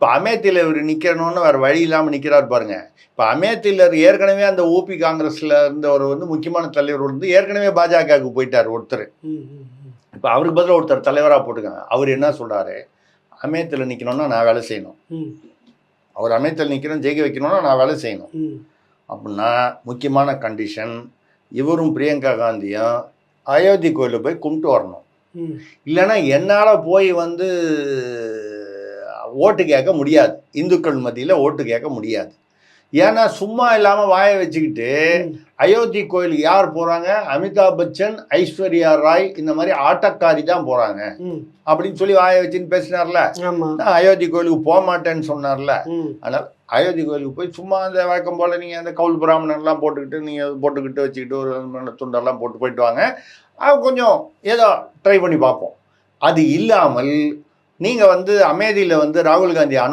இப்போ அமேத்தியில் இவர் நிற்கணும்னு வேறு வழி இல்லாமல் நிற்கிறார் பாருங்க இப்போ அமேத்தியில் ஏற்கனவே அந்த ஓபி காங்கிரஸில் இருந்தவர் வந்து முக்கியமான தலைவர் வந்து ஏற்கனவே பாஜகவுக்கு போயிட்டார் ஒருத்தர். இப்போ அவருக்கு பதிலாக ஒருத்தர் தலைவராக போட்டுக்காங்க அவர் என்ன சொல்றாரு அமேத்தில் நிற்கணும்னா நான் வேலை செய்யணும் அவர் அமேத்தில் நிற்கணும் ஜெயிக்க வைக்கணும்னா நான் வேலை செய்யணும். அப்படின்னா முக்கியமான கண்டிஷன் இவரும் பிரியங்கா காந்தியும் அயோத்தி கோயிலில் போய் கும்பிட்டு வரணும். இல்லைன்னா என்னால் போய் வந்து ஓட்டு கேட்க முடியாது. இந்துக்கள் மத்தியில் ஓட்டு கேட்க முடியாது. ஏன்னா சும்மா இல்லாமல் வாயை வச்சுக்கிட்டு. அயோத்தி கோயிலுக்கு யார் போகிறாங்க அமிதாப் பச்சன் ஐஸ்வர்யா ராய் இந்த மாதிரி ஆட்டக்காரி தான் போகிறாங்க. அப்படின்னு சொல்லி வாயை வச்சுன்னு பேசினார்ல. நான் அயோத்தி கோயிலுக்கு போக மாட்டேன்னு சொன்னார்ல. ம். அயோத்தி கோயிலுக்கு போய் சும்மா அந்த வழக்கம் போல் நீங்கள் அந்த கவுல் பிராமணர்லாம் போட்டுக்கிட்டு நீங்கள் போட்டுக்கிட்டு வச்சுக்கிட்டு ஒரு துண்டெல்லாம் போட்டு போயிட்டு வாங்க. கொஞ்சம் ஏதோ ட்ரை பண்ணி பார்ப்போம். அது இல்லாமல் நீங்கள் வந்து அமேதியில் வந்து ராகுல் காந்தி அனௌன்ஸ்